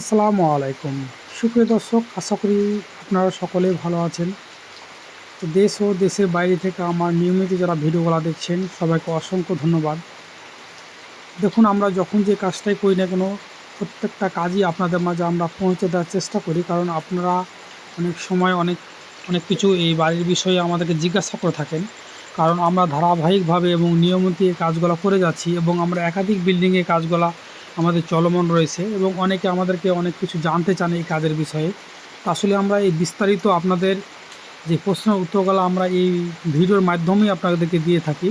আসসালামু আলাইকুম। সুপ্রিয় দর্শক, আশা করি আপনারা সকলেই ভালো আছেন। তো দেশ ও দেশের বাইরে থেকে আমার নিয়মিত যারা ভিডিওগুলো দেখছেন, সবাইকে অসংখ্য ধন্যবাদ। দেখুন, আমরা যখন যে কাজটাই করি না কেন, প্রত্যেকটা কাজই আপনাদের মাঝে আমরা পৌঁছে দেওয়ার চেষ্টা করি। কারণ আপনারা অনেক সময় অনেক অনেক কিছু এই বাড়ির বিষয়ে আমাদেরকে জিজ্ঞাসা করে থাকেন। কারণ আমরা ধারাবাহিকভাবে এবং নিয়মিত এই কাজগুলো করে যাচ্ছি এবং আমরা একাধিক বিল্ডিংয়ে কাজগুলো আমাদের চলমান রয়েছে এবং অনেকে আমাদেরকে অনেক কিছু জানতে চান এই কাজের বিষয়ে। আসলে আমরা এই বিস্তারিত আপনাদের যে প্রশ্নের উত্তরগুলো আমরা এই ভিডিওর মাধ্যমেই আপনাদেরকে দিয়ে থাকি।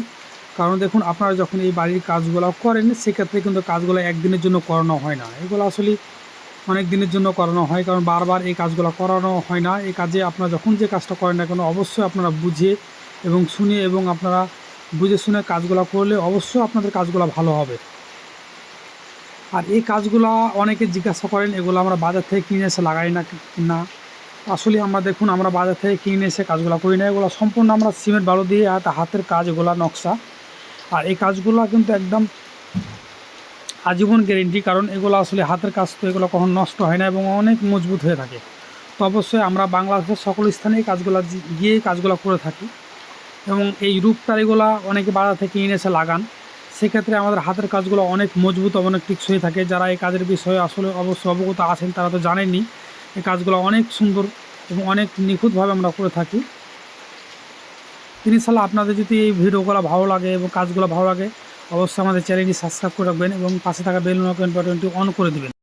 কারণ দেখুন, আপনারা যখন এই বাড়ির কাজগুলো করেন, সেক্ষেত্রে কিন্তু কাজগুলো একদিনের জন্য করানো হয় না। এগুলো আসলে অনেক দিনের জন্য করানো হয়, কারণ বারবার এই কাজগুলো করানো হয় না। এই কাজে আপনারা যখন যে কাজটা করেন না কেন, অবশ্যই আপনারা বুঝে এবং শুনে এবং আপনারা বুঝে শুনে কাজগুলো করলে অবশ্যই আপনাদের কাজগুলো ভালো হবে। আর এই কাজগুলো অনেকে জিজ্ঞাসা করেন, এগুলো আমরা বাজার থেকে কিনে এসে লাগাই না না? আসলে আমরা দেখুন, আমরা বাজার থেকে কিনে এসে কাজগুলো করি না। এগুলো সম্পূর্ণ আমরা সিমেন্ট বালু দিয়ে আর হাতের কাজ এগুলো নকশা। আর এই কাজগুলো কিন্তু একদম আজীবন গ্যারেন্টি কারণ এগুলো আসলে হাতের কাজ তো এগুলো কখনো নষ্ট হয় না এবং অনেক মজবুত হয়ে থাকে। তো অবশ্যই আমরা বাংলাদেশের সকল স্থানে কাজগুলো গিয়ে কাজগুলো করে থাকি। এবং এই রূপটারিগুলো অনেকে বাজার থেকে কিনে এসে লাগান। সেক্ষেত্রে আমাদের হাতের কাজগুলো অনেক মজবুত অনেক টিকসই থাকে। যারা এই কাজের বিষয়ে আসলে অবশ্য অবগত আছেন, তারা তো জানেনই এই কাজগুলো অনেক সুন্দর এবং অনেক নিখুঁতভাবে আমরা করে থাকি। তিনি ইনশাল্লাহ আপনাদের যদি এই ভিডিওগুলো ভালো লাগে এবং কাজগুলো ভালো লাগে, অবশ্যই আমাদের চ্যানেলটি সাবস্ক্রাইব করে রাখবেন এবং পাশে থাকা বেল নোটিফিকেশন বাটনটি অন করে দেবেন।